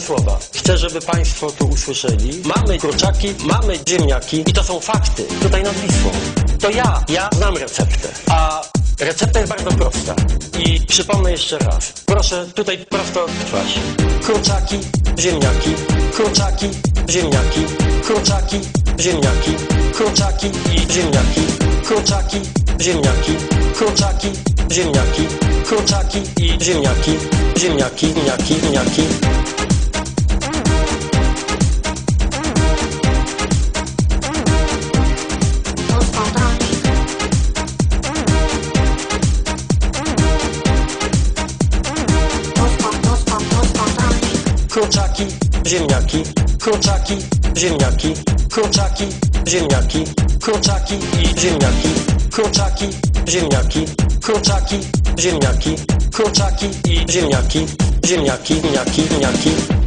słowa. Chcę, żeby Państwo tu usłyszeli. Mamy kurczaki, mamy ziemniaki i to są fakty. Tutaj nad Wisłą. To ja, ja znam receptę. A recepta jest bardzo prosta. I przypomnę jeszcze raz. Proszę tutaj prosto trwać. Kurczaki, ziemniaki, kurczaki, ziemniaki, kurczaki, ziemniaki, kurczaki i ziemniaki, kurczaki, ziemniaki, kurczaki, ziemniaki, kurczaki i ziemniaki, ziemniaki, ziemniaki, ziemniaki. Kurczaki, ziemniaki, kurczaki, ziemniaki, kurczaki, ziemniaki, kurczaki ziemniaki, kurczaki, ziemniaki, kurczaki, ziemniaki, kurczaki ziemniaki, ziemniaki, ziemniaki, ziemniaki.